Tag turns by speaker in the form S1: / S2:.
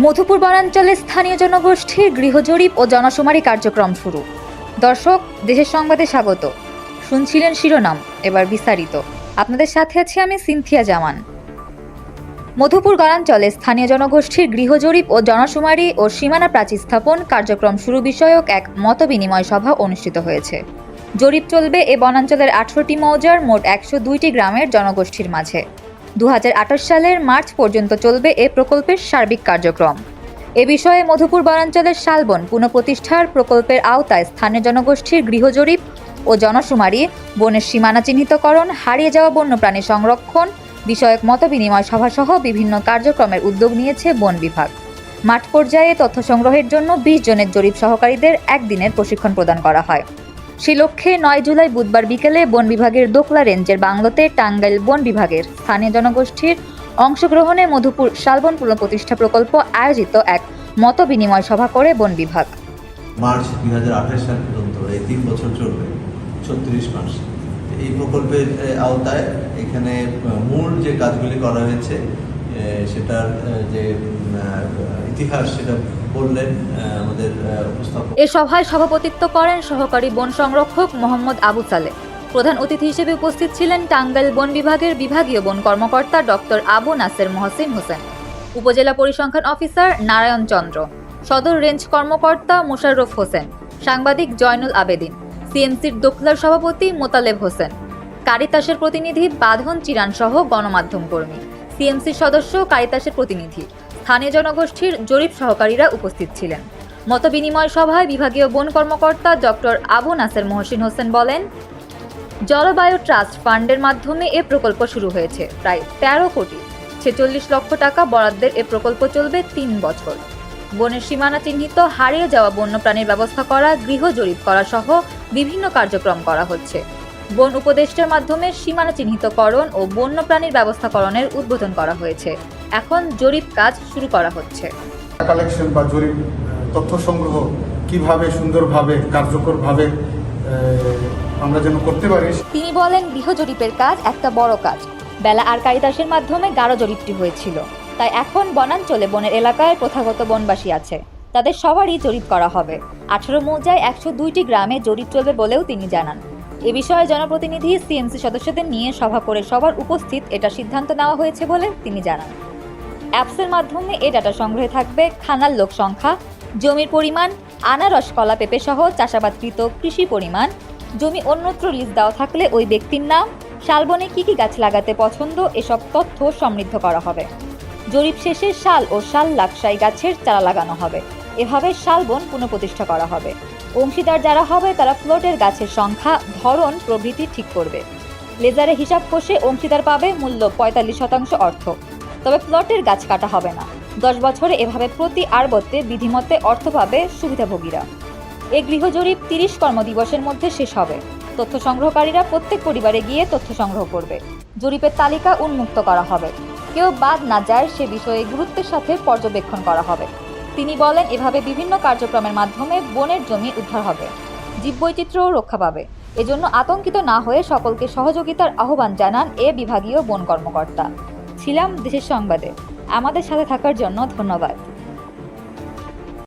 S1: মধুপুর বনাঞ্চলে স্থানীয় জনগোষ্ঠীর গৃহজরিপ ও জনশুমারি কার্যক্রম শুরু। দর্শক, দেশের সংবাদে স্বাগত। শুনছিলেন শিরোনাম, এবার বিস্তারিত। আপনাদের সাথে আছি আমি সিনথিয়া জামান। মধুপুর গড়াঞ্চলে স্থানীয় জনগোষ্ঠীর গৃহজরিপ ও জনশুমারি ও সীমানা প্রাচীর স্থাপন কার্যক্রম শুরু বিষয়ক এক মতবিনিময় সভা অনুষ্ঠিত হয়েছে। জরিপ চলবে এ বনাঞ্চলের আঠারোটি মৌজার মোট একশো দুইটি গ্রামের জনগোষ্ঠীর মাঝে। দু হাজার আঠাশ সালের মার্চ পর্যন্ত চলবে এ প্রকল্পের সার্বিক কার্যক্রম। এ বিষয়ে মধুপুর বনাঞ্চলের শালবন পুনঃপ্রতিষ্ঠার প্রকল্পের আওতায় স্থানীয় জনগোষ্ঠীর গৃহজরিপ ও জনশুমারি, বনের সীমানা চিহ্নিতকরণ, হারিয়ে যাওয়া বন্যপ্রাণী সংরক্ষণ, বিষয়ক মতবিনিময় সভাসহ বিভিন্ন কার্যক্রমের উদ্যোগ নিয়েছে বন বিভাগ। মাঠ পর্যায়ে তথ্য সংগ্রহের জন্য বিশ জনের জরিপ সহকারীদের একদিনের প্রশিক্ষণ প্রদান করা হয়। সেই লক্ষ্যে নয় জুলাই বুধবার বিকেলে বন বিভাগের দোকলা রেঞ্জের বাংলোতে টাঙ্গাইল বন বিভাগের স্থানীয় জনগোষ্ঠীর অংশগ্রহণে মধুপুর শালবন পুনঃপ্রতিষ্ঠা প্রকল্প আয়োজিত এক মত বিনিময় সভা করে বন বিভাগ।
S2: মার্চ দুই হাজার আঠাশ সাল পর্যন্ত, এই তিন বছর চলবে, ছত্রিশ মাস। এই প্রকল্পের আওতায় এখানে মূল যে কাজগুলি করা হয়েছে সেটার যে ইতিহাস সেটা বললেন আমাদের
S1: এ সভায় সভাপতিত্ব করেন সহকারী বন সংরক্ষক মোহাম্মদ আবু সালে প্রধান অতিথি হিসেবে উপস্থিত ছিলেন টাঙ্গাইল বন বিভাগের বিভাগীয় বন কর্মকর্তা ডক্টর আবু নাসের মহসিন হোসেন, উপজেলা পরিসংখ্যান অফিসার নারায়ণ চন্দ্র, সদর রেঞ্জ কর্মকর্তা মোশাররফ হোসেন, সাংবাদিক জয়নুল আবেদিন, সিএমসির দোকলার সভাপতি মোতালেব হোসেন, কারিতাসের প্রতিনিধি বাঁধন চিরান সহ গণমাধ্যম কর্মী। সিএমসির সদস্য কারিতাসের প্রতিনিধি। স্থানীয় জনগোষ্ঠীর জরিপ সহকারীরা উপস্থিত ছিলেন। মতবিনিময় সভায় বিভাগীয় বন কর্মকর্তা ডক্টর আবু নাসের মহসিন হোসেন বলেন, জলবায়ু ট্রাস্ট ফান্ডের মাধ্যমে এ প্রকল্প শুরু হয়েছে। প্রায় তেরো কোটি ছেচল্লিশ লক্ষ টাকা বরাদ্দের এ প্রকল্প চলবে তিন বছর। বনের সীমানা চিহ্নিত হারিয়ে যাওয়া বন্যপ্রাণীর ব্যবস্থা করা, গৃহ জরিপ করা সহ বিভিন্ন কার্যক্রম করা হচ্ছে। বন উপদেষ্টার মাধ্যমে সীমানা চিহ্নিতকরণ ও বন্যপ্রাণীর ব্যবস্থাকরণের উদ্বোধন করা হয়েছে। এখন জরিপ কাজ শুরু করা হচ্ছে।
S3: কালেকশন বা জরিপ তথ্য সংগ্রহ কীভাবে সুন্দরভাবে কার্যকরভাবে আমরা যেন করতে পারি
S1: তিনি বলেন গৃহ জরিপের কাজ একটা বড় কাজ। বেলা আর কারিদাসের মাধ্যমে গাঢ় জরিপটি হয়েছিল। তাই এখন বনাঞ্চলে বনের এলাকায় প্রথাগত বনবাসী আছে। তাদের সবারই জরিপ করা হবে। আঠারো মৌজায় একশো দুইটি গ্রামে জরিপ চলবে বলেও তিনি জানান। এ বিষয়ে জনপ্রতিনিধি সিএমসি সদস্যদের নিয়ে সভা করে সবার উপস্থিত এটা সিদ্ধান্ত নেওয়া হয়েছে বলে তিনি জানান। অ্যাপসের মাধ্যমে এ ডাটা সংগ্রহে থাকবে খানার লোক সংখ্যা, জমির পরিমাণ, আনারস, কলা, পেঁপে সহ চাষাবাদকৃত কৃষি পরিমাণ, জমি অন্যত্র লিজ দেওয়া থাকলে ওই ব্যক্তির নাম, শালবনে কী কী গাছ লাগাতে পছন্দ, এসব তথ্য সমৃদ্ধ করা হবে। জরিপ শেষে শাল ও শাল লাকসাই গাছের চারা লাগানো হবে। এভাবে শালবন পুনঃপ্রতিষ্ঠা করা হবে। অংশীদার যারা হবে, তারা প্লটের গাছের সংখ্যা, ধরন, প্রভৃতি ঠিক করবে। লেজারে হিসাব কষে অংশীদার পাবে মূল্য পঁয়তাল্লিশ শতাংশ অর্থ। তবে প্লটের গাছ কাটা হবে না। দশ বছরে এভাবে প্রতি আরবতে বিধিমতে অর্থ পাবে সুবিধাভোগীরা। এ গৃহজরিপ তিরিশ কর্মদিবসের মধ্যে শেষ হবে। তথ্য সংগ্রহকারীরা প্রত্যেক পরিবারে গিয়ে তথ্য সংগ্রহ করবে। জরিপের তালিকা উন্মুক্ত করা হবে। কেউ বাদ না যায় সে বিষয়ে গুরুত্বের সাথে পর্যবেক্ষণ করা হবে। তিনি বলেন, এভাবে বিভিন্ন কার্যক্রমের মাধ্যমে বনের জমি উদ্ধার হবে, জীববৈচিত্র্যও রক্ষা পাবে। এজন্য আতঙ্কিত না হয়ে সকলকে সহযোগিতার আহ্বান জানান এ বিভাগীয় বন কর্মকর্তা। ছিলাম দেশের সংবাদে। আমাদের সাথে থাকার জন্য ধন্যবাদ।